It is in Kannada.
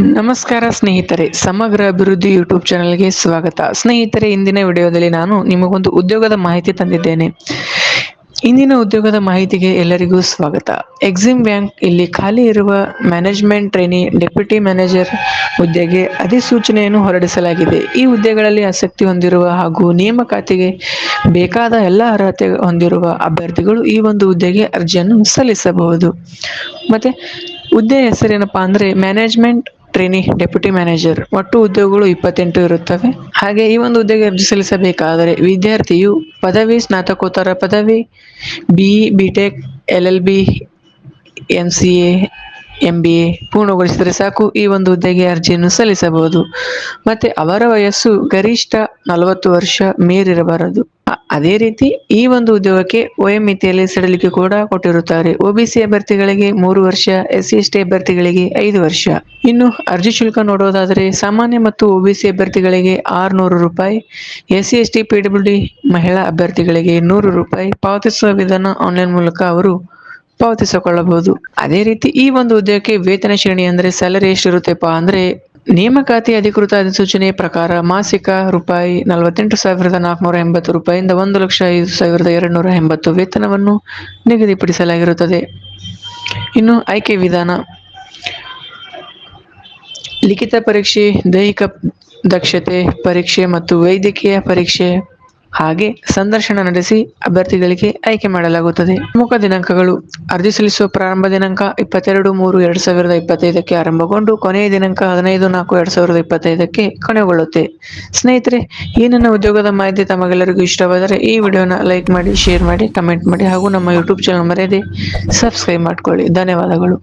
ನಮಸ್ಕಾರ ಸ್ನೇಹಿತರೆ, ಸಮಗ್ರ ಅಭಿವೃದ್ಧಿ ಯೂಟ್ಯೂಬ್ ಚಾನಲ್ಗೆ ಸ್ವಾಗತ. ಸ್ನೇಹಿತರೆ, ಇಂದಿನ ವಿಡಿಯೋದಲ್ಲಿ ನಾನು ನಿಮಗೊಂದು ಉದ್ಯೋಗದ ಮಾಹಿತಿ ತಂದಿದ್ದೇನೆ. ಇಂದಿನ ಉದ್ಯೋಗದ ಮಾಹಿತಿಗೆ ಎಲ್ಲರಿಗೂ ಸ್ವಾಗತ. ಎಕ್ಸಿಮ್ ಬ್ಯಾಂಕ್ ಇಲ್ಲಿ ಖಾಲಿ ಇರುವ ಮ್ಯಾನೇಜ್ಮೆಂಟ್ ಟ್ರೈನಿ ಡೆಪ್ಯೂಟಿ ಮ್ಯಾನೇಜರ್ ಹುದ್ದೆಗೆ ಅಧಿಸೂಚನೆಯನ್ನು ಹೊರಡಿಸಲಾಗಿದೆ. ಈ ಹುದ್ದೆಗಳಲ್ಲಿ ಆಸಕ್ತಿ ಹೊಂದಿರುವ ಹಾಗೂ ನೇಮಕಾತಿಗೆ ಬೇಕಾದ ಎಲ್ಲ ಅರ್ಹತೆ ಹೊಂದಿರುವ ಅಭ್ಯರ್ಥಿಗಳು ಈ ಒಂದು ಹುದ್ದೆಗೆ ಅರ್ಜಿಯನ್ನು ಸಲ್ಲಿಸಬಹುದು. ಮತ್ತೆ ಹುದ್ದೆ ಹೆಸರೇನಪ್ಪ ಅಂದ್ರೆ ಮ್ಯಾನೇಜ್ಮೆಂಟ್ ಟ್ರೈನಿ ಡೆಪ್ಯೂಟಿ ಮ್ಯಾನೇಜರ್. ಒಟ್ಟು ಉದ್ಯೋಗಗಳು ಇಪ್ಪತ್ತೆಂಟು ಇರುತ್ತವೆ. ಹಾಗೆ ಈ ಒಂದು ಉದ್ಯೋಗ ಅರ್ಜಿ ಸಲ್ಲಿಸಬೇಕಾದರೆ ವಿದ್ಯಾರ್ಥಿಯು ಪದವಿ, ಸ್ನಾತಕೋತ್ತರ ಪದವಿ, B B tech L L B M C A M B A ಪೂರ್ಣಗೊಳಿಸಿದರೆ ಸಾಕು. ಈ ಒಂದು ಹುದ್ದೆಗೆ ಅರ್ಜಿಯನ್ನು ಸಲ್ಲಿಸಬಹುದು. ಮತ್ತೆ ಅವರ ವಯಸ್ಸು ಗರಿಷ್ಠ ನಲವತ್ತು ವರ್ಷ ಮೀರಿರಬಾರದು ಅದೇ ರೀತಿ ಈ ಒಂದು ಉದ್ಯೋಗಕ್ಕೆ ವಯೋ ಮಿತಿಯಲ್ಲಿ ಸಡಿಲಿಕೆ ಕೂಡ ಕೊಟ್ಟಿರುತ್ತಾರೆ. ಒಬಿಸಿ ಅಭ್ಯರ್ಥಿಗಳಿಗೆ ಮೂರು ವರ್ಷ ಎಸ್ಸಿ ಎಸ್ ಟಿ ಅಭ್ಯರ್ಥಿಗಳಿಗೆ ಐದು ವರ್ಷ. ಇನ್ನು ಅರ್ಜಿ ಶುಲ್ಕ ನೋಡೋದಾದರೆ ಸಾಮಾನ್ಯ ಮತ್ತು ಒಬಿಸಿ ಅಭ್ಯರ್ಥಿಗಳಿಗೆ ಆರುನೂರು ರೂಪಾಯಿ SC S T P W D ಮಹಿಳಾ ಅಭ್ಯರ್ಥಿಗಳಿಗೆ ನೂರು ರೂಪಾಯಿ ಪಾವತಿಸುವ ವಿಧಾನ ಆನ್ಲೈನ್ ಮೂಲಕ ಅವರು ಪಾವತಿಸಿಕೊಳ್ಳಬಹುದು. ಅದೇ ರೀತಿ ಈ ಒಂದು ಉದ್ಯೋಗಕ್ಕೆ ವೇತನ ಶ್ರೇಣಿ ಅಂದರೆ ಸ್ಯಾಲರಿ ಎಷ್ಟಿರುತ್ತೆಪ್ಪ ಅಂದ್ರೆ ನೇಮಕಾತಿ ಅಧಿಕೃತ ಅಧಿಸೂಚನೆ ಪ್ರಕಾರ ಮಾಸಿಕ ರೂಪಾಯಿ ನಲವತ್ತೆಂಟು ಸಾವಿರದ ನಾಲ್ಕುನೂರ ಎಂಬತ್ತು ರೂಪಾಯಿಯಿಂದ ಒಂದು ಲಕ್ಷ ಐದು ಸಾವಿರದ ಎರಡುನೂರ ಎಂಬತ್ತು ವೇತನವನ್ನು ನಿಗದಿಪಡಿಸಲಾಗಿರುತ್ತದೆ. ಇನ್ನು ಆಯ್ಕೆ ವಿಧಾನ. ಲಿಖಿತ ಪರೀಕ್ಷೆ, ದೈಹಿಕ ದಕ್ಷತೆ ಪರೀಕ್ಷೆ ಮತ್ತು ವೈದ್ಯಕೀಯ ಪರೀಕ್ಷೆ ಹಾಗೆ ಸಂದರ್ಶನ ನಡೆಸಿ ಅಭ್ಯರ್ಥಿಗಳಿಗೆ ಆಯ್ಕೆ ಮಾಡಲಾಗುತ್ತದೆ. ಪ್ರಮುಖ ದಿನಾಂಕಗಳು ಅರ್ಜಿ ಸಲ್ಲಿಸುವ ಪ್ರಾರಂಭ ದಿನಾಂಕ ಇಪ್ಪತ್ತೆರಡು ಮೂರು ಎರಡ್ ಸಾವಿರದ ಇಪ್ಪತ್ತೈದಕ್ಕೆ ಆರಂಭಗೊಂಡು ಕೊನೆಯ ದಿನಾಂಕ ಹದಿನೈದು ನಾಲ್ಕು ಎರಡ್ ಸಾವಿರದ ಇಪ್ಪತ್ತೈದಕ್ಕೆ ಕೊನೆಗೊಳ್ಳುತ್ತೆ. ಸ್ನೇಹಿತರೆ, ಈ ನನ್ನ ಉದ್ಯೋಗದ ಮಾಹಿತಿ ತಮಗೆಲ್ಲರಿಗೂ ಇಷ್ಟವಾದರೆ ಈ ವಿಡಿಯೋನ ಲೈಕ್ ಮಾಡಿ, ಶೇರ್ ಮಾಡಿ, ಕಮೆಂಟ್ ಮಾಡಿ ಹಾಗೂ ನಮ್ಮ ಯೂಟ್ಯೂಬ್ ಚಾನಲ್ ಮರೆಯದೆ ಸಬ್ಸ್ಕ್ರೈಬ್ ಮಾಡಿಕೊಳ್ಳಿ. ಧನ್ಯವಾದಗಳು.